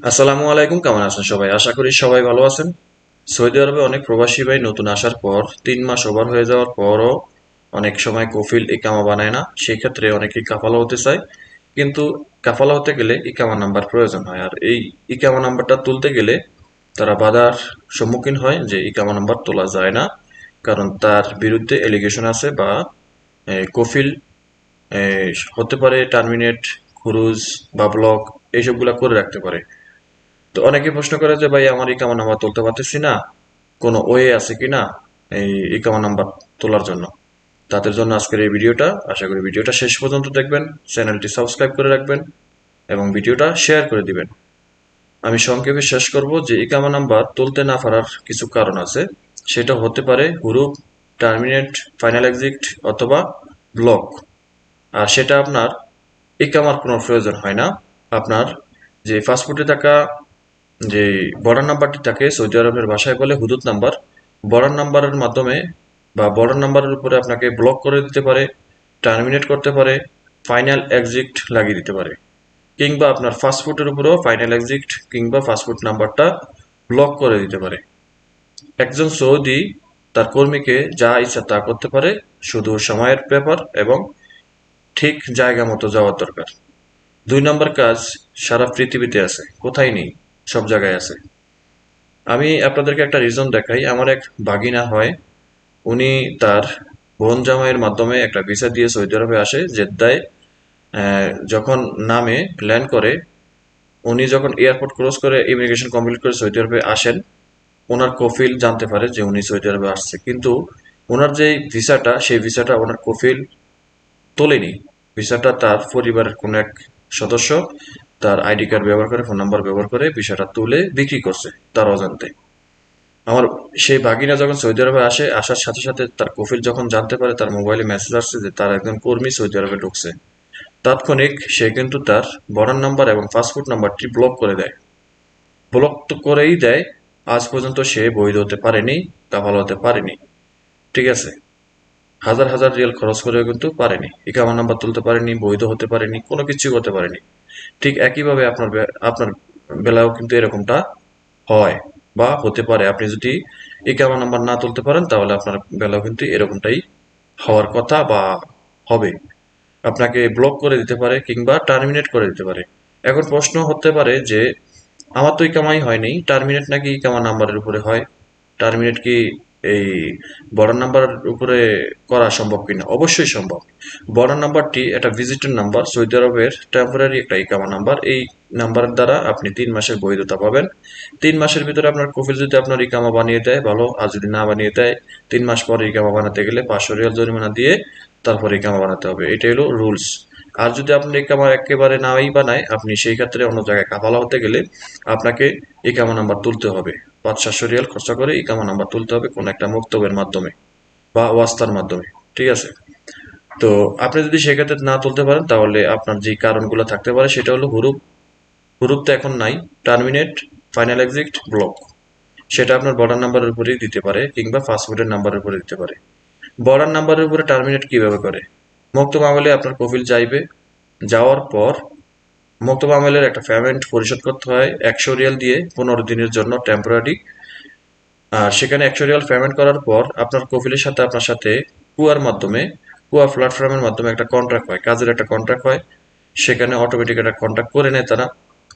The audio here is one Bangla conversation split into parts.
আসসালামু আলাইকুম, কেমন আছেন সবাই? আশা করি সবাই ভালো আছেন। সৌদি আরবে অনেক প্রবাসী ভাই নতুন আসার পর, তিন মাস ওভার হয়ে যাওয়ার পরও অনেক সময় কফিল ইকামা বানায় না সেই ক্ষেত্রে অনেকেই কাফালা হতে চায়। কিন্তু কাফালা হতে গেলে ইকামা নাম্বার প্রয়োজন হয়। আর এই ইকামা নাম্বারটা তুলতে গেলে তারা বাধার সম্মুখীন হয় যে ইকামা নাম্বার তোলা যায় না, কারণ তার বিরুদ্ধে এলিগেশন আছে বা কফিল হতে পারে টার্মিনেট খুরুজ বা ব্লক এইসবগুলা করে রাখতে পারে। তো অনেকে প্রশ্ন করে যে, ভাই, আমার ইকামা নাম্বার তুলতে পারতেছি না। কোনো ওয়ে আছে কিনা এই ইকামা নাম্বার তোলার জন্য? তাদের জন্য আজকের এই ভিডিওটা, আশা করি ভিডিওটা শেষ পর্যন্ত দেখবেন, চ্যানেলটি সাবস্ক্রাইব করে রাখবেন এবং ভিডিওটা শেয়ার করে দিবেন। আমি সংক্ষেপে শেষ করব যে ইকামা নাম্বার তুলতে না পারার কিছু কারণ আছে। সেটা হতে পারে হুরুপ, টার্মিনেট, ফাইনাল এক্সিট অথবা ব্লক। আর সেটা আপনার ইকামার কোনো প্রয়োজন হয় না। আপনার যে পাসপোর্টে থাকা যে বর্ডার নাম্বারটি থাকে সৌদি আরবের ভাষায় বলে হুদুদ নাম্বার। বর্ডার নাম্বারের মাধ্যমে বা বর্ডার নাম্বারের উপরে আপনাকে ব্লক করে দিতে পারে টার্মিনেট করতে পারে ফাইনাল এক্সিট লাগিয়ে দিতে পারে। কিংবা আপনার ফাস্টফুডের উপরেও ফাইনাল এক্সিট কিংবা ফাস্টফুড নাম্বারটা ব্লক করে দিতে পারে। একজন সৌদি তার কর্মীকে যা ইচ্ছা তা করতে পারে, শুধু সময়ের ব্যাপার এবং ঠিক জায়গা মতো যাওয়ার দরকার। দুই নম্বর কাজ সারা পৃথিবীতে আছে, কোথায় নেই? সব জায়গায় আছে। আমি আপনাদেরকে একটা রিজন দেখাই। আমার এক ভাগিনা হয়, উনি তার বোন জামাইয়ের মাধ্যমে একটা ভিসা দিয়ে সৌদি আরবে আসে, জেদ্দায় যখন নামে ল্যান্ড করে, উনি যখন এয়ারপোর্ট ক্রস করে ইমিগ্রেশন কমপ্লিট করে সৌদি আরবে আসেন, ওনার কফিল জানতে পারে যে উনি সৌদি আরবে আসছে। কিন্তু ওনার যে ভিসাটা সেই ভিসাটা ওনার কফিল তোলেনি। ভিসাটা তার পরিবারের কোনো এক সদস্য তার আইডি কার্ড ব্যবহার করে, ফোন নাম্বার ব্যবহার করে বিষয়টা তুলে বিক্রি করছে তার অজান্তে। আমার সেই ভাগিনা যখন সৌদি আরবে আসে, আসার সাথে সাথে তার কফিল যখন জানতে পারে, তার মোবাইলে মেসেজ আসছে যে তার একজন কর্মী সৌদি আরবে ঢুকছে। তাৎক্ষণিক সে কিন্তু তার বর্ডার নাম্বার এবং পাসপোর্ট নাম্বারটি ব্লক করে দেয়। ব্লক তো করেই দেয়, আজ পর্যন্ত সে বৈধ হতে পারেনি কাফাল হতে পারেনি। ঠিক আছে, হাজার হাজার রিয়াল খরচ করেও কিন্তু পারেনি। ইকামা নাম্বার তুলতে পারেনি, বৈধ হতে পারেনি, কোনো কিছু করতে পারেনি। ঠিক একইভাবে আপনার আপনার বেলাও কিন্তু এরকমটা হয় বা হতে পারে। আপনি যদি ইকামা নাম্বার না তুলতে পারেন, তাহলে আপনার বেলাও কিন্তু এরকমটাই হওয়ার কথা বা হবে। আপনাকে ব্লক করে দিতে পারে কিংবা টার্মিনেট করে দিতে পারে। এখন প্রশ্ন হতে পারে যে, আমার তো ইকামাই হয়নি টার্মিনেট নাকি ইকামা নাম্বারের উপরে হয়? টার্মিনেট কি এই বর্ডার নাম্বারের উপরে করা সম্ভব কিনা? অবশ্যই সম্ভব। বর্ডার নাম্বারটি একটা ভিজিটর নাম্বার সৌদি আরবের টেম্পোরারি একটা ইকামা নাম্বার এই নাম্বারের দ্বারা আপনি তিন মাসের বৈধতা পাবেন। তিন মাসের ভিতরে আপনার কফিল যদি আপনার ইকামা বানিয়ে দেয়, ভালো। আর যদি না বানিয়ে দেয়, তিন মাস পরে ইকামা বানাতে গেলে পাঁচশো রিয়াল জরিমানা দিয়ে তারপরে ইকামা বানাতে হবে। এটাই হলো রুলস আর যদি আপনি ইকামা একেবারে নাই বানায়, আপনি সেই ক্ষেত্রে অন্য জায়গায় কাফালা হতে গেলে আপনাকে ইকামা নাম্বার তুলতে হবে। পাঁচ সাতশো রিয়াল খরচা করে ইকামা নাম্বার তুলতে হবে কোনো একটা মক্তবের মাধ্যমে বা ওয়াস্তার মাধ্যমে, ঠিক আছে? তো আপনি যদি সেক্ষেত্রে না তুলতে পারেন, তাহলে আপনার যে কারণগুলো থাকতে পারে সেটা হলো হুরুপ। হুরুপ তো এখন নাই, টার্মিনেট, ফাইনাল এক্সিট, ব্লক। সেটা আপনার বর্ডার নাম্বারের উপরেই দিতে পারে কিংবা পাসপোর্টের নাম্বারের উপরে দিতে পারে। বর্ডার নাম্বারের উপরে টার্মিনেট কীভাবে করে? মক্তব আমলে আপনার প্রোফাইল চাইবে। যাওয়ার পর মক্তব আমলের একটা পেমেন্ট পরিশোধ করতে হয় একশো রিয়াল দিয়ে পনেরো দিনের জন্য টেম্পোরারি আর সেখানে একশো রিয়াল পেমেন্ট করার পর আপনার কফিলের সাথে আপনার সাথে কুয়ার মাধ্যমে, কুয়া প্ল্যাটফর্মের মাধ্যমে একটা কন্ট্রাক্ট হয়। কাজের একটা কন্ট্রাক্ট হয়। সেখানে অটোমেটিক একটা কন্ট্রাক্ট করে নেয় তারা।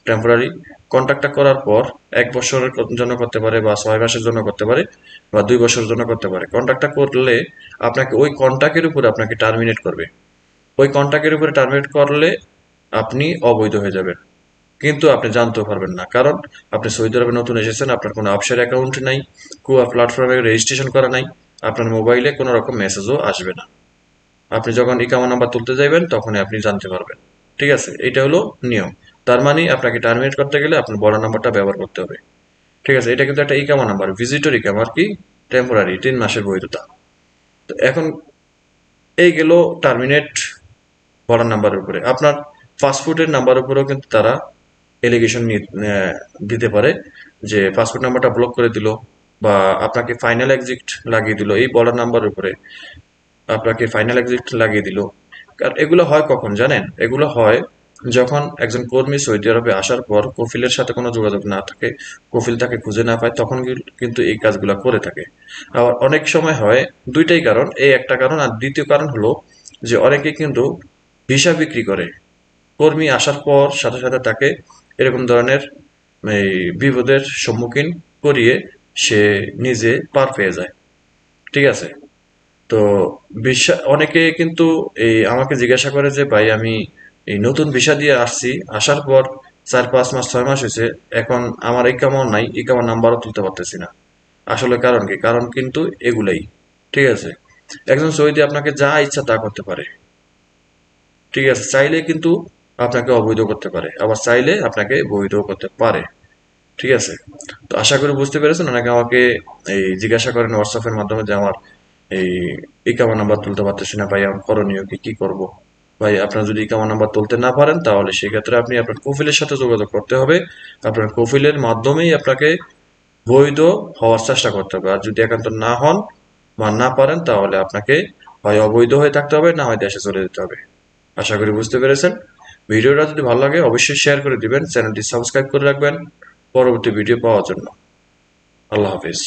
টেম্পোরারি কন্ট্রাক্টটা করার পর এক বছরের জন্য করতে পারে বা ছয় মাসের জন্য করতে পারে বা দুই বছরের জন্য করতে পারে। কন্ট্রাক্টটা করলে আপনাকে ওই কন্ট্রাক্টের উপরে আপনাকে টার্মিনেট করবে। ওই কন্ট্রাক্টের উপরে টার্মিনেট করলে আপনি অবৈধ হয়ে যাবেন। কিন্তু আপনি জানতেও পারবেন না। কারণ আপনি সৌদি আরবে নতুন এসেছেন, আপনার কোনো অফশোর অ্যাকাউন্ট নাই, কুয়া প্ল্যাটফর্মে রেজিস্ট্রেশন করা নাই, আপনার মোবাইলে কোনো রকম মেসেজও আসবে না। আপনি যখন ইকামা নাম্বার তুলতে যাইবেন, তখনই আপনি জানতে পারবেন। ঠিক আছে? এটা হলো নিয়ম। তার মানে আপনাকে টার্মিনেট করতে গেলে আপনার বড় নাম্বারটা ব্যবহার করতে হবে। ঠিক আছে, এটা কিন্তু একটা ইকামা নাম্বার ভিজিটর ইকামার কি টেম্পোরারি তিন মাসের বৈধতা। তো এখন এই গেল টার্মিনেট বড় নাম্বারের উপরে। আপনার পাসপোর্টের নাম্বার উপরেও কিন্তু তারা এলিগেশন দিতে পারে যে পাসপোর্ট নাম্বারটা ব্লক করে দিল বা আপনাকে ফাইনাল এক্সিট লাগিয়ে দিল এই বড় নাম্বারের উপরে। আপনাকে ফাইনাল এক্সিট লাগিয়ে দিল। কারণ এগুলো হয় কখন জানেন? এগুলো হয় যখন একজন কর্মী সৌদি আরবে আসার পর কফিলের সাথে কোনো যোগাযোগ না থাকে, কফিল তাকে খুঁজে না পায়, তখন কিন্তু এই কাজগুলো করে থাকে। আবার অনেক সময় হয়, দুইটাই কারণ, এই একটা কারণ আর দ্বিতীয় কারণ হলো যে অনেকে কিন্তু ভিসা বিক্রি করে। কর্মী আসার পর সাথে সাথে তাকে এরকম ধরনের, এই বিপদের সম্মুখীন করিয়ে সে নিজে পার পেয়ে যায়। ঠিক আছে? তো বিশ্বাস অনেকে কিন্তু এই আমাকে জিজ্ঞাসা করে যে, ভাই, আমি এই নতুন ভিসা দিয়ে আসছি, আসার পর চার, পাঁচ মাস, ছয় মাস হয়েছে, এখন আমার ইকামাও নাই ইকামার নাম্বারও তুলতে পারতেছি না। আসলে কারণ কি? কারণ কিন্তু এগুলাই, ঠিক আছে? একজন সৌদি আপনাকে যা ইচ্ছা তা করতে পারে। ঠিক আছে? চাইলে কিন্তু আপনাকে অবৈধ করতে পারে, আবার চাইলে আপনাকে বৈধ করতে পারে। ঠিক আছে? তো আশা করি বুঝতে পেরেছেন, অনেকে আমাকে এই জিজ্ঞাসা করেন হোয়াটসঅ্যাপের মাধ্যমে যে আমার এই ইকামা নাম্বার তুলতে পারতেছি না ভাই আমার করণীয় কি কি করব? ভাই, আপনার যদি ইকামা নাম্বার তুলতে না পারেন, তাহলে সেক্ষেত্রে আপনি আপনার কফিলের সাথে যোগাযোগ করতে হবে। আপনার কফিলের মাধ্যমেই আপনাকে বৈধ হওয়ার চেষ্টা করতে হবে। আর যদি একান্ত না হন বা না পারেন, তাহলে আপনাকে হয় অবৈধ হয়ে থাকতে হবে, না হয় দেশে চলে যেতে হবে। আশা করি বুঝতে পেরেছেন। ভিডিওটা যদি ভালো লাগে, অবশ্যই শেয়ার করে দিবেন। চ্যানেলটি সাবস্ক্রাইব করে রাখবেন। পরবর্তী ভিডিও পাওয়ার জন্য। আল্লাহ হাফিজ।